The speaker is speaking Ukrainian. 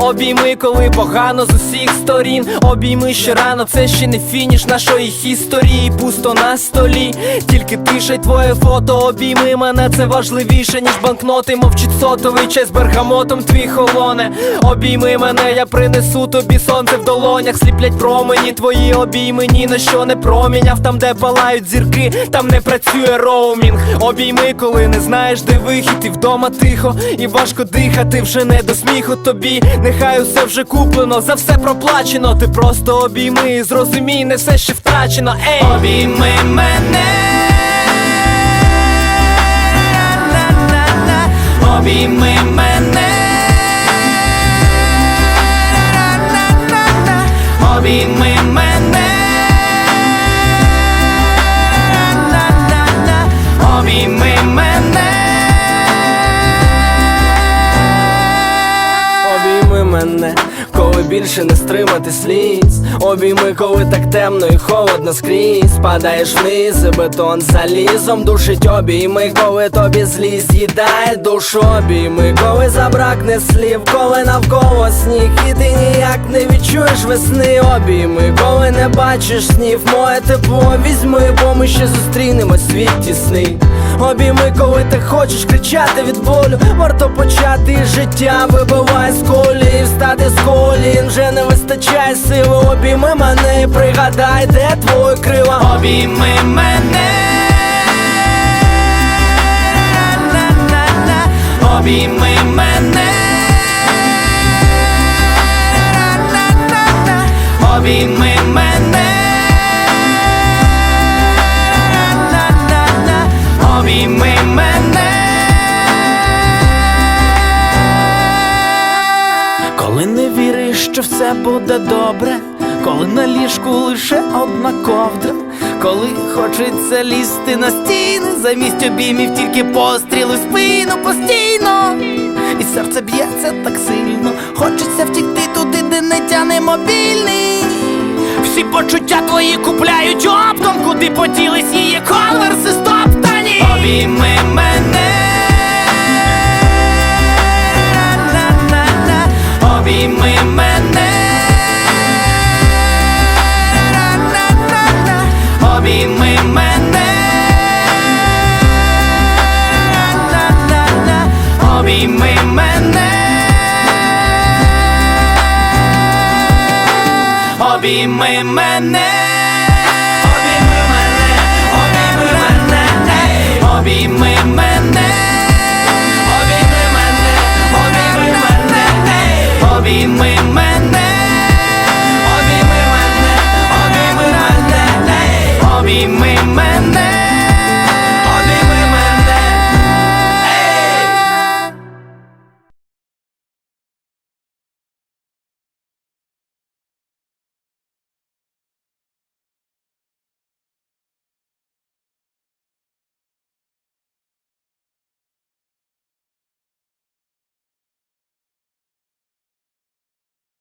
Обійми, коли погано з усіх сторін. Обійми ще рано, це ще не фініш нашої історії. Пусто на столі, тільки тиша твоє фото. Обійми мене, це важливіше, ніж банкноти. Мовчить сотовий чай з бергамотом твій холоне. Обійми мене, я принесу тобі сонце в долонях. Сліплять промені, твої обійми ні на що не проміняв. Там, де палають зірки, там не працює роумінг. Обійми, коли не знаєш, де вихід, і вдома тихо, і важко дихати, вже не до сміху тобі. Нехай усе вже куплено, за все проплачено. Ти просто обійми, і зрозумій, не все ще втрачено. Ей, обійми мене. Обійми мене. Обійми мене. ね。Коли більше не стримати сліз. Обійми, коли так темно і холодно скрізь. Падаєш вниз, і бетон залізом душить обійми, коли тобі злість їдає душу обійми, коли забракне слів, коли навколо сніг, і ти ніяк не відчуєш весни обійми, коли не бачиш снів, моє тепло візьми, бо ми ще зустрінемось світ тісний. Обійми, коли ти хочеш кричати від болю, варто почати життя вибиває з колії, встати з колін, вже не вистачає сили. Обійми мене і пригадай, де твої крила. Обійми мене. Обійми мене. Обійми мене. Обійми мене. Що все буде добре, коли на ліжку лише одна ковдра, коли хочеться лізти на стіни, замість обіймів тільки постріли в спину постійно, і серце б'ється так сильно, хочеться втікти туди, де не тяне мобільний. Всі почуття твої купляють оптом, куди поділись її конверси стоптані. Обійми мене. Обійми мене. Обійми мене. Обійми мене. Обійми мене. Обійми мене. Обійми мене. Обійми мене. Обійми мене. Обійми мене. Обійми мене. Обійми мене. Обійми мене.